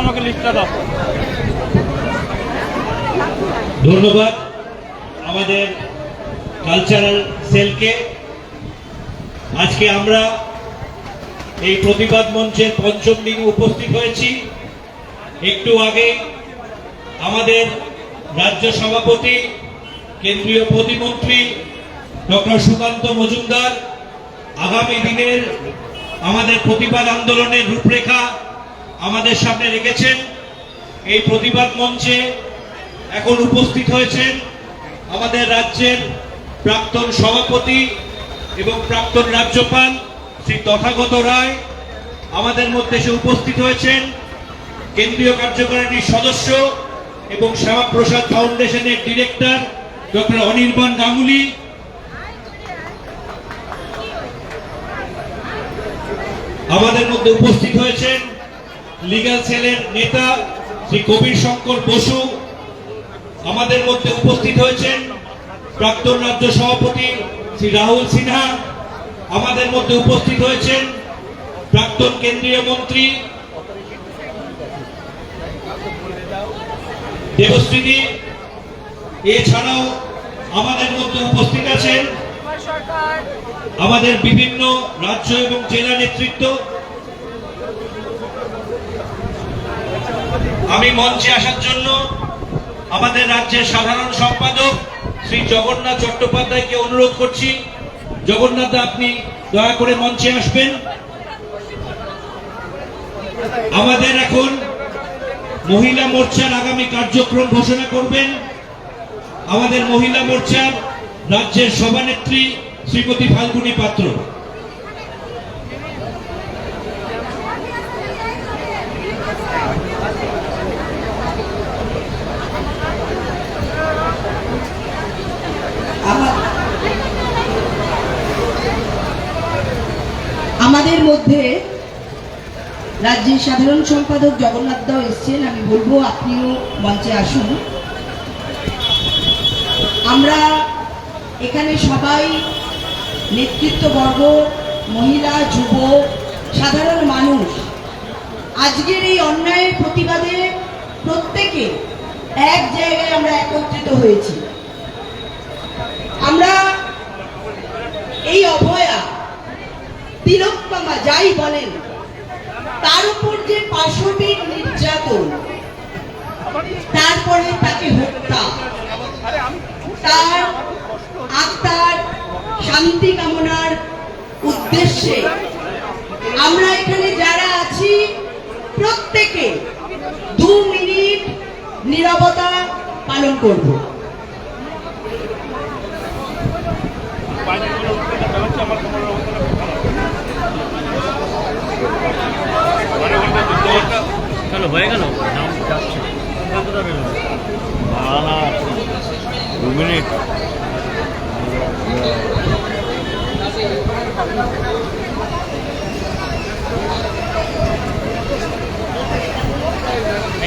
আমাকে লিস্টটা দাও। ধন্যবাদ আমাদের কালচারাল সেলকে আজকে আমরা এই প্রতিবাদ মঞ্চের পঞ্চম দিনে উপস্থিত হয়েছি। একটু আগে আমাদের রাজ্য সভাপতি কেন্দ্রীয় প্রতিমন্ত্রী ডক্টর সুকান্ত মজুমদার, আগামী দিনের আমাদের প্রতিবাদ আন্দোলনের রূপরেখা আমাদের সামনে রেখেছেন। এই প্রতিবাদ মঞ্চে এখন উপস্থিত হয়েছেন আমাদের রাজ্যের প্রাক্তন সভাপতি এবং প্রাক্তন রাজ্যপাল শ্রী তথাগত রায়। আমাদের মধ্যে এসে উপস্থিত হয়েছেন। কেন্দ্রীয় কার্যকারিণীর সদস্য এবং শ্যামাপ্রসাদ ফাউন্ডেশনের ডিরেক্টর ডক্টর অনির্বাণ গাঙ্গুলি। আমাদের মধ্যে উপস্থিত হয়েছেন লিগ্যাল সেলের নেতা শ্রী কবির শঙ্কর বসু। আমাদের মধ্যে উপস্থিত হয়েছেন প্রাক্তন রাজ্য সভাপতি শ্রী রাহুল সিনহা। আমাদের মধ্যে উপস্থিত হয়েছেন প্রাক্তন কেন্দ্রীয় মন্ত্রী দেবশ্রীদি এছাড়াও আমাদের মধ্যে উপস্থিত আছেন আমাদের বিভিন্ন রাজ্য এবং জেলা নেতৃত্ব। আমি মঞ্চে আসার জন্য আমাদের রাজ্যের সাধারণ সম্পাদক শ্রী জগন্নাথ চট্টোপাধ্যায়কে অনুরোধ করছি। জগন্নাথ আপনি দয়া করে মঞ্চে আসবেন। আমাদের এখন মহিলা মোর্চার আগামী কার্যক্রম ঘোষণা করবেন। আমাদের মহিলা মোর্চার রাজ্যের সভানেত্রী শ্রীমতী ফাল্গুনী পাত্র। আমা- আমাদের মধ্যে রাজ্যের সাধারণ সম্পাদক জগন্নাথ দাও এসছেন, আমি বলব আপনিও মঞ্চে আসুন। আমরা এখানে সবাই নেতৃত্ববর্গ, মহিলা, যুব, সাধারণ মানুষ। আজকের এই অন্যায়ের প্রতিবাদে প্রত্যেকে এক জায়গায় আমরা একত্রিত হয়েছি। আমরা এই অভয়া, তিলোত্তমা যাই বলেন, তার উপর যে পাশবিক নির্যাতন, তারপরে তাকে হত্যা। তার আত্মার শান্তি কামনার উদ্দেশ্যে আমরা এখানে যারা আছি, প্রত্যেকে দু মিনিট নীরবতা পালন করব। হয়ে গেল? নাম যাচ্ছে দু মিনিট।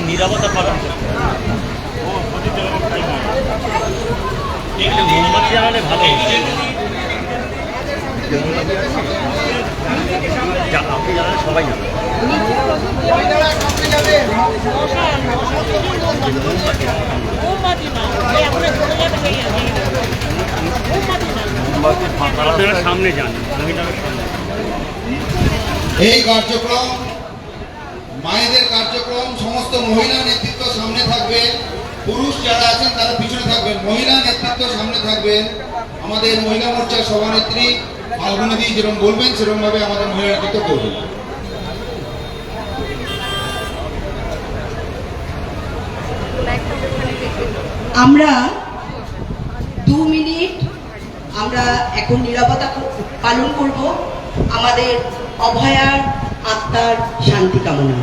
নিরাপত্তা পালন মোমবাতি জ্বালালে ভালো আপনি জানালে সবাই জানে আপনারা এই কার্যক্রম, মায়েদের কার্যক্রম, সমস্ত মহিলা নেতৃত্ব সামনে থাকবে। পুরুষ যারা আছেন, তারা পিছনে থাকবেন। মহিলা নেতৃত্ব সামনে থাকবেন। আমাদের মহিলা মোর্চার সভানেত্রী ফাল্গুনিদি যেরকম বলবেন সেরকম ভাবে আমাদের মহিলা নেতৃত্ব করবেন। আমরা দু মিনিট আমরা এখন নিরাপত্তা পালন করব আমাদের অভয়ার আত্মার শান্তি কামনা।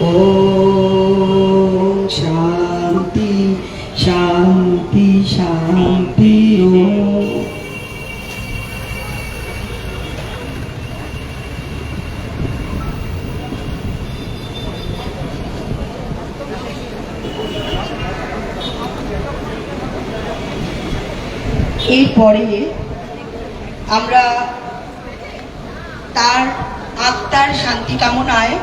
ও শান্তি শান্তি শান্তি ও। এরপরে আমরা তার আত্মার শান্তি কামনায়